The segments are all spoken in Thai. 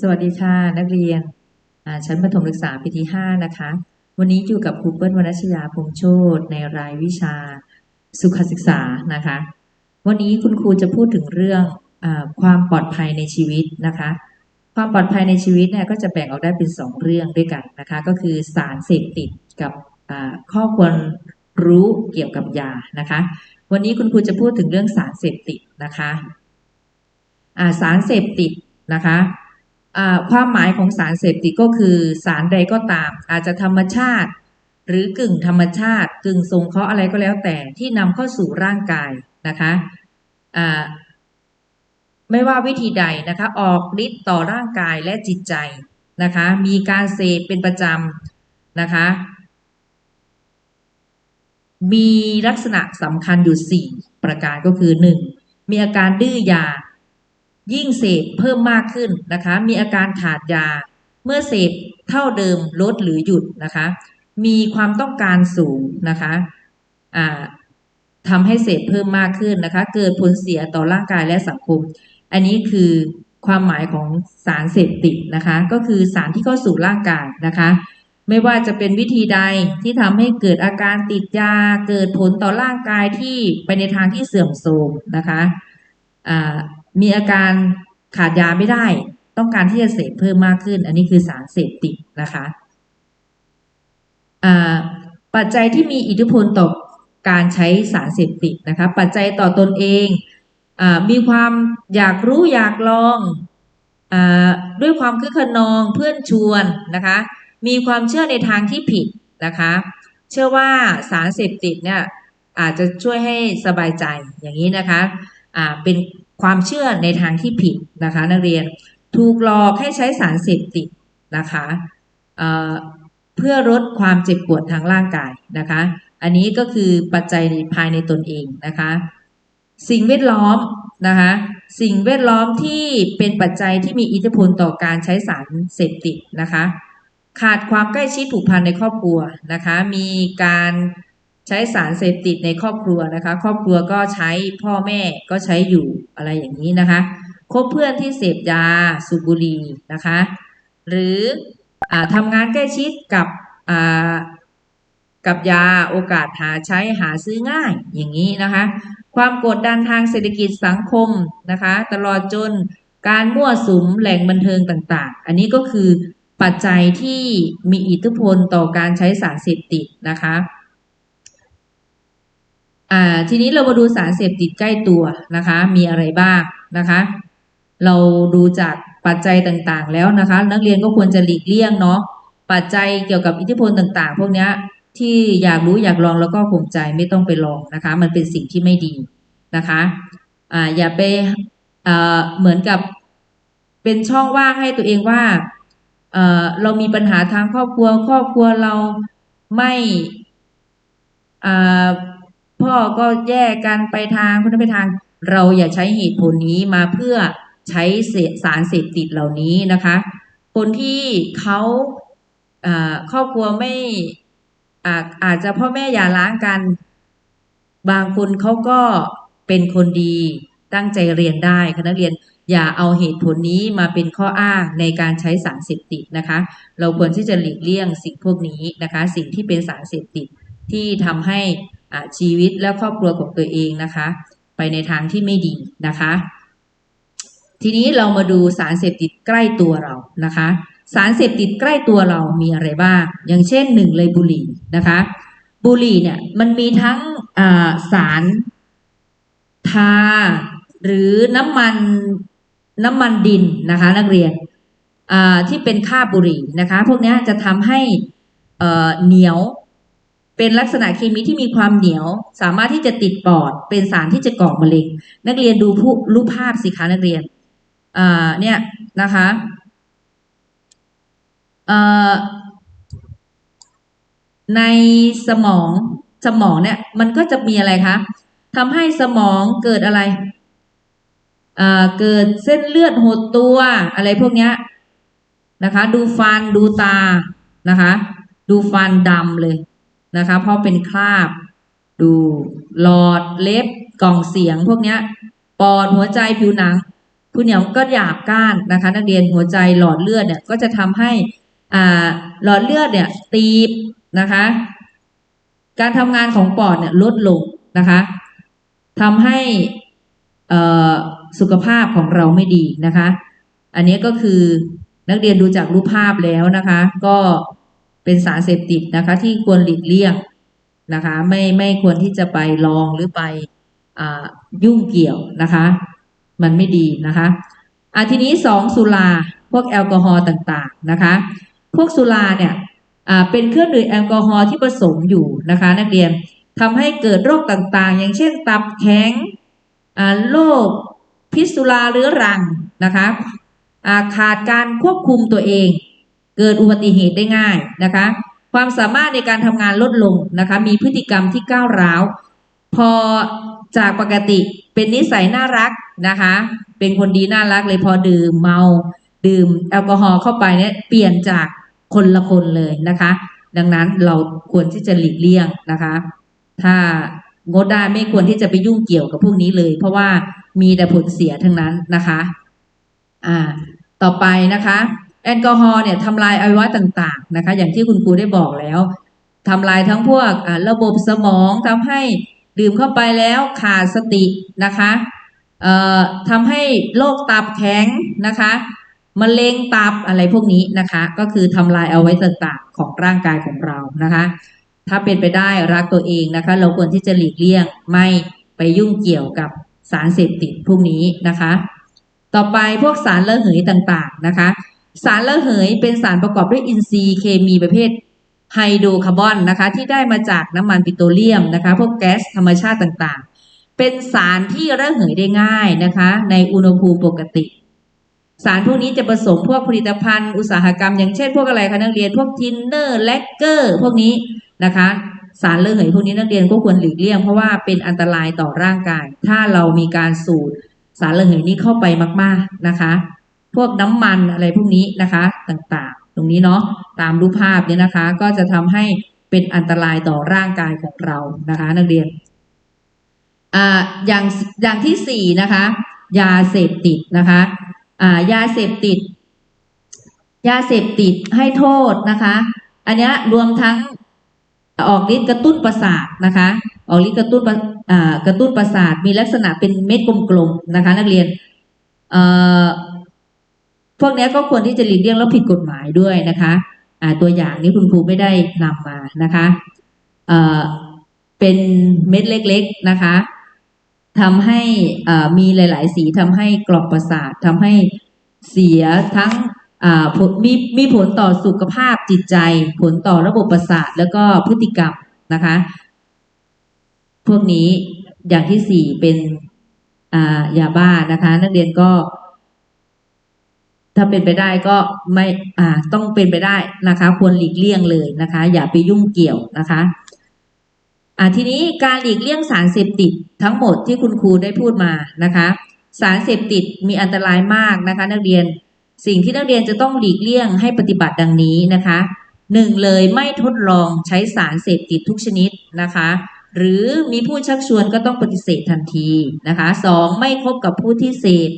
สวัสดีค่ะ นักเรียนชั้นประถมศึกษาปีที่ห้านะคะ วันนี้อยู่กับครูเปิ้ลวรรณชยาพงโชตในรายวิชาสุขศึกษานะคะ วันนี้คุณครูจะพูดถึงเรื่องอความปลอดภัยในชีวิตนะคะ ความปลอดภัยในชีวิตเนี่ยก็จะแบ่งออกได้เป็นสองเรื่องด้วยกันนะคะ ก็คือสารเสพติดกับข้อควรรู้เกี่ยวกับยานะคะ วันนี้คุณครูจะพูดถึงเรื่องสารเสพติดนะคะสารเสพติดนะคะ ความหมายของสารเสพติดก็คือสารใดก็ตาม อาจจะธรรมชาติ หรือกึ่งธรรมชาติ กึ่งทรงเคราะห์อะไรก็แล้วแต่ที่นำเข้าสู่ร่างกายนะคะไม่ว่าวิธีใดนะคะ ออกฤทธิ์ต่อร่างกายและจิตใจนะคะ มีการเสพเป็นประจำนะคะ มีลักษณะสำคัญอยู่ 4 ประการก็คือ 1. มีอาการดื้อยา ยิ่งเสพเพิ่มมากขึ้นนะคะ มีอาการขาดยา เมื่อเสพเท่าเดิมลดหรือหยุดนะคะ มีความต้องการสูงนะคะอ่าทำให้เสพเพิ่มมากขึ้นนะคะ เกิดผลเสียต่อร่างกายและสังคม อันนี้คือความหมายของสารเสพติดนะคะ ก็คือสารที่เข้าสู่ร่างกายนะคะ ไม่ว่าจะเป็นวิธีใดที่ทำให้เกิดอาการติดยา เกิดผลต่อร่างกายที่ไปในทางที่เสื่อมโทรมนะคะอ่า มีอาการขาดยาไม่ได้ ต้องการที่จะเสพเพิ่มมากขึ้น อันนี้คือสารเสพติดนะคะปัจจัยที่มีอิทธิพลต่อการใช้สารเสพติดนะคะ ปัจจัยต่อตนเองอมีความอยากรู้อยากลองอด้วยความคึกขนองเพื่อนชวนนะคะ มีความเชื่อในทางที่ผิดนะคะ เชื่อว่าสารเสพติดเนี่ยอาจจะช่วยให้สบายใจอย่างนี้นะคะอ่าเป็น ความเชื่อในทางที่ผิดนะคะ นักเรียนถูกหลอกให้ใช้สารเสพติดนะคะเเพื่อลดความเจ็บปวดทางร่างกายนะคะ อันนี้ก็คือปัจจัยภายในตนเองนะคะ สิ่งแวดล้อมนะคะ สิ่งแวดล้อมที่เป็นปัจจัยที่มีอิทธิพลต่อการใช้สารเสพติดนะคะ ขาดความใกล้ชิดผูกพันในครอบครัวนะคะ มีการ ใช้สารเสพติดในครอบครัวนะคะ ครอบครัวก็ใช้พ่อแม่ก็ใช้อยู่อะไรอย่างนี้นะคะคบเพื่อนที่เสพยาสูบบุหรี่นะคะ หรืออทำงานใกล้ชิดกับกับยาโอกาสหาใช้หาซื้อง่ายอย่างนี้นะคะ ความกดดันทางเศรษฐกิจสังคมนะคะ ตลอดจนการมั่วสุมแหล่งบันเทิงต่างๆ อันนี้ก็คือปัจจัยที่มีอิทธิพลต่อการใช้สารเสพติดนะคะ อ่าทีนี้เรามาดูสารเสพติดใกล้ตัวนะคะ มีอะไรบ้างนะคะ เราดูจากปัจจัยต่างๆ แล้วนะคะ นักเรียนก็ควรจะหลีกเลี่ยงเนาะปัจจัยเกี่ยวกับอิทธิพลต่างๆ พวกนี้ที่อยากรู้อยากลองแล้วก็ข่มใจไม่ต้องไปลองนะคะ มันเป็นสิ่งที่ไม่ดีนะคะอ่าอย่าไปอ่าเหมือนกับเป็นช่องว่างให้ตัวเองว่าเอ่อเรามีปัญหาทางครอบครัว ครอบครัวเราไม่อ่า พ่อก็แยกกันไปทางคนนั้นไปทาง เราอย่าใช้เหตุผลนี้มาเพื่อใช้สารเสพติดเหล่านี้นะคะ คนที่เขาครอบครัวไม่อาอาจจะพ่อแม่อย่าร้างกัน บางคนเขาก็เป็นคนดีตั้งใจเรียนได้คณะเรียนอย่าเอาเหตุผลนี้มาเป็นข้ออ้างในการใช้สารเสพติดนะคะ เราควรที่จะหลีกเลี่ยงสิ่งพวกนี้นะคะ สิ่งที่เป็นสารเสพติด ที่ทำให้ชีวิตและครอบครัวของตัวเองนะคะ ไปในทางที่ไม่ดีนะคะ ทีนี้เรามาดูสารเสพติดใกล้ตัวเรานะคะ สารเสพติดใกล้ตัวเรามีอะไรบ้างอย่างเช่นหนึ่งเลยบุหรี่นะคะ บุหรี่เนี่ยมันมีทั้งสารทาหรือน้ำมันน้ำมันดินนะคะ นักเรียนที่เป็นค่าบุหรี่นะคะ พวกนี้จะทำให้เหนียว เป็นลักษณะเคมีที่มีความเหนียว สามารถที่จะติดปอด เป็นสารที่จะก่อมะเร็ง นักเรียนดูผู้รูปภาพสิคะนักเรียนเนี่ยนะคะในสมองสมองเนี่ยมันก็จะมีอะไรคะทำให้สมองเกิดอะไรเกิดเส้นเลือดหดตัวอะไรพวกนี้นะคะ ดูฟันดูตานะคะ ดูฟันดำเลย นะคะ เพราะเป็นคราบ ดูหลอดเล็บกล่องเสียงพวกเนี้ยปอดหัวใจผิวหนังคุณเหนียวก็หยาบก้านนะคะ นักเรียนหัวใจหลอดเลือดเนี่ยก็จะทำให้อ่าหลอดเลือดเนี่ยตีบนะคะ การทำงานของปอดเนี่ยลดลงนะคะทำให้เอ่อสุขภาพของเราไม่ดีนะคะ อันนี้ก็คือนักเรียนดูจากรูปภาพแล้วนะคะ ก็ เป็นสารเสพติดนะคะ ที่ควรหลีกเลี่ยงนะคะ ไม่ไม่ควรที่จะไปลองหรือไปอยุ่งเกี่ยวนะคะ มันไม่ดีนะคะอะทีนี้สองสุราพวกแอลกอฮอล์ต่างๆนะคะ พวกสุราเนี่ยเป็นเครื่องดื่มแอลกอฮอล์ที่ผสมอยู่นะคะ นักเรียนทำให้เกิดโรคต่างๆ อย่างเช่นตับแข็งโรคพิษสุราเรื้อรังนะคะขาดการควบคุมตัวเอง เกิดอุบัติเหตุได้ง่ายนะคะ ความสามารถในการทำงานลดลงนะคะ มีพฤติกรรมที่ก้าวร้าว พอจากปกติเป็นนิสัยน่ารักนะคะ เป็นคนดีน่ารักเลยพอดื่มเมา ดื่มแอลกอฮอล์เข้าไปเนี่ยเปลี่ยนจากคนละคนเลยนะคะ ดังนั้นเราควรที่จะหลีกเลี่ยงนะคะ ถ้างดได้ไม่ควรที่จะไปยุ่งเกี่ยวกับพวกนี้เลย เพราะว่ามีแต่ผลเสียทั้งนั้นนะคะ อ่า ต่อไปนะคะ แอลกอฮอล์เนี่ยทำลายอวัยวะต่างๆนะคะ อย่างที่คุณครูได้บอกแล้วทำลายทั้งพวกระบบสมองทำให้ดื่มเข้าไปแล้วขาดสตินะคะทำให้โรคตับแข็งนะคะมะเร็งตับอะไรพวกนี้นะคะ ก็คือทำลายเอาไว้ต่างๆของร่างกายของเรานะคะ ถ้าเป็นไปได้รักตัวเองนะคะ เราควรที่จะหลีกเลี่ยงไม่ไปยุ่งเกี่ยวกับสารเสพติดพวกนี้นะคะ ต่อไปพวกสารระเหยต่างๆนะคะ สารระเหยเป็นสารประกอบด้วยอินทรีย์เคมีประเภทไฮโดรคาร์บอนนะคะ ที่ได้มาจากน้ำมันปิโตรเลียมนะคะ พวกแก๊สธรรมชาติต่างๆ เป็นสารที่ระเหยได้ง่ายนะคะ ในอุณหภูมิปกติ สารพวกนี้จะผสมพวกผลิตภัณฑ์ อุตสาหกรรม อย่างเช่นพวกอะไรคะนักเรียนพวกทินเนอร์แลกเกอร์พวกนี้นะคะ สารระเหยพวกนี้นักเรียนก็ควรหลีกเลี่ยงเพราะว่าเป็นอันตรายต่อร่างกาย ถ้าเรามีการสูดสารระเหยนี้เข้าไปมาก ๆนะคะ พวกน้ำมันอะไรพวกนี้นะคะต่างๆ ตรงนี้เนาะตามรูปภาพเนี่ยนะคะ ก็จะทำให้เป็นอันตรายต่อร่างกายของเรานะคะ นักเรียนอ่าอย่างอย่างที่สี่นะคะ ยาเสพติดนะคะอ่ายาเสพติด ยาเสพติดให้โทษนะคะ อันนี้รวมทั้งออกฤทธิ์กระตุ้นประสาทนะคะ ออกฤทธิ์กระตุ้นประกระตุ้นประสาทมีลักษณะเป็นเม็ดกลมๆนะคะ นักเรียนเอ่อ พวกนี้ก็ควรที่จะหลีกเลี่ยงแล้วผิดกฎหมายด้วยนะคะตัวอย่างนี้คุณครูไม่ได้นำมานะคะเเป็นเม็ดเล็ก ๆนะคะทำให้มีหลาย ๆ สีทำให้กรอบประสาททำให้เสียทั้งมีมีผลต่อสุขภาพจิตใจ ผลต่อระบบประสาทแล้วก็พฤติกรรมนะคะ พวกนี้อย่างที่สี่เป็นยาบ้านะคะ นักเรียนก็ ถ้าเป็นไปได้ก็ไม่อ่าต้องเป็นไปได้นะคะ ควรหลีกเลี่ยงเลยนะคะ อย่าไปยุ่งเกี่ยวนะคะอ่าทีนี้การหลีกเลี่ยงสารเสพติดทั้งหมดที่คุณครูได้พูดมานะคะ สารเสพติดมีอันตรายมากนะคะ นักเรียนสิ่งที่นักเรียนจะต้องหลีกเลี่ยงให้ปฏิบัติดังนี้นะคะหนึ่งเลยไม่ทดลองใช้สารเสพติดทุกชนิดนะคะ หรือมีผู้ชักชวนก็ต้องปฏิเสธทันทีนะคะสองไม่คบกับผู้ที่เสพ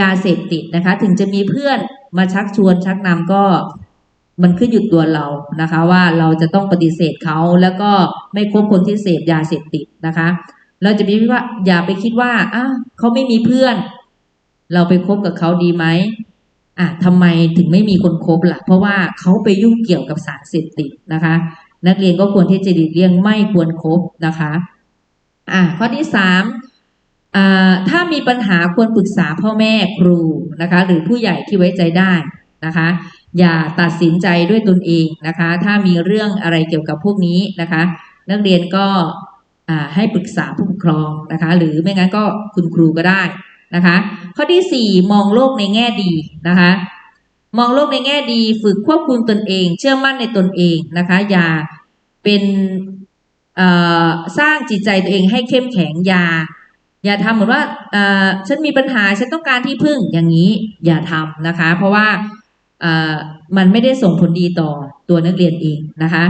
ยาเสพติดนะคะ ถึงจะมีเพื่อนมาชักชวนชักนำก็มันขึ้นอยู่ตัวเรานะคะ ว่าเราจะต้องปฏิเสธเขาแล้วก็ไม่คบคนที่เสพยาเสพติดนะคะ เราจะมีว่าอย่าไปคิดว่าอ้าเขาไม่มีเพื่อน เราไปคบกับเขาดีไหมอะทำไมถึงไม่มีคนคบล่ะ เพราะว่าเขาไปยุ่งเกี่ยวกับสารเสพติดนะคะ นักเรียนก็ควรที่จะหลีเลี่ยงไม่ควรคบนะคะ อะข้อที่สาม ถ้ามีปัญหาควรปรึกษาพ่อแม่ครูนะคะ หรือผู้ใหญ่ที่ไว้ใจได้นะคะ อย่าตัดสินใจด้วยตนเองนะคะ ถ้ามีเรื่องอะไรเกี่ยวกับพวกนี้นะคะ นักเรียนก็ให้ปรึกษาผู้ปกครองนะคะ หรือไม่งั้นก็คุณครูก็ได้นะคะ ข้อที่สี่มองโลกในแง่ดีนะคะ มองโลกในแง่ดี ฝึกควบคุมตนเอง เชื่อมั่นในตนเองนะคะ อย่าเป็นสร้างจิตใจตัวเองให้เข้มแข็งอย่า อย่าทำเหมือนว่าฉันมีปัญหาฉันต้องการที่พึ่งอย่างนี้อย่าทำนะคะ เพราะว่ามันไม่ได้ส่งผลดีต่อตัวนักเรียนเองนะคะ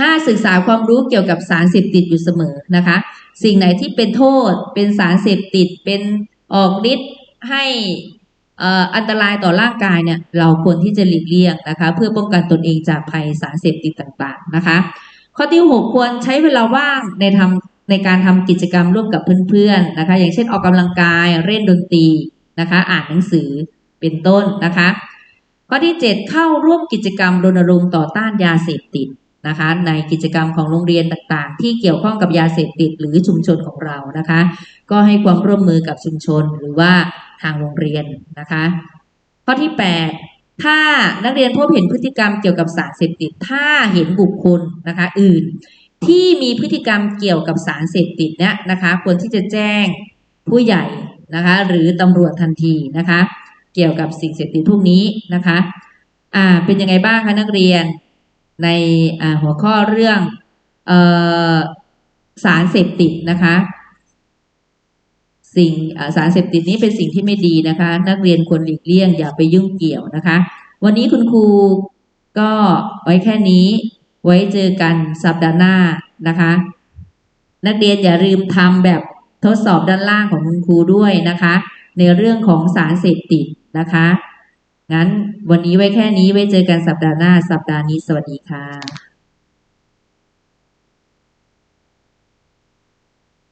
ห้าศึกษาความรู้เกี่ยวกับสารเสพติดอยู่เสมอนะคะ สิ่งไหนที่เป็นโทษ เป็นสารเสพติดเป็นออกฤทธิ์ให้อันตรายต่อร่างกายเนี่ย เราควรที่จะหลีกเลี่ยงนะคะ เพื่อป้องกันตนเองจากภัยสารเสพติดต่างๆนะคะ ข้อที่หกควรใช้เวลาว่างในทำ ในการทำกิจกรรมร่วมกับเพื่อนๆนะคะ อย่างเช่นออกกำลังกายเล่นดนตรีนะคะ อ่านหนังสือเป็นต้นนะคะ ข้อที่ 7 เข้าร่วมกิจกรรมรณรงค์ต่อต้านยาเสพติดนะคะ ในกิจกรรมของโรงเรียนต่างๆ ที่เกี่ยวข้องกับยาเสพติดหรือชุมชนของเรานะคะ ก็ให้ความร่วมมือกับชุมชนหรือว่าทางโรงเรียนนะคะ ข้อที่ 8ถ้านักเรียนพบเห็นพฤติกรรมเกี่ยวกับสารเสพติด ถ้าเห็นบุคคลนะคะ อื่น ที่มีพฤติกรรมเกี่ยวกับสารเสพติดเนี่ยนะคะควรที่จะแจ้งผู้ใหญ่นะคะหรือตำรวจทันทีนะคะเกี่ยวกับสิ่งเสพติดพวกนี้นะคะอ่าเป็นยังไงบ้างคะนักเรียนในอ่าหัวข้อเรื่องเอ่อสารเสพติดนะคะสิ่งอ่าสารเสพติดนี้เป็นสิ่งที่ไม่ดีนะคะ นักเรียนควรหลีกเลี่ยงอย่าไปยุ่งเกี่ยวนะคะ วันนี้คุณครูก็ไว้แค่นี้ ไว้เจอกันสัปดาห์หน้านะคะ นักเรียนอย่าลืมทำแบบทดสอบด้านล่างของคุณครูด้วยนะคะ ในเรื่องของสารเสพติดนะคะงั้นวันนี้ไว้แค่นี้ไว้เจอกันสัปดาห์หน้า สัปดาห์นี้สวัสดีค่ะ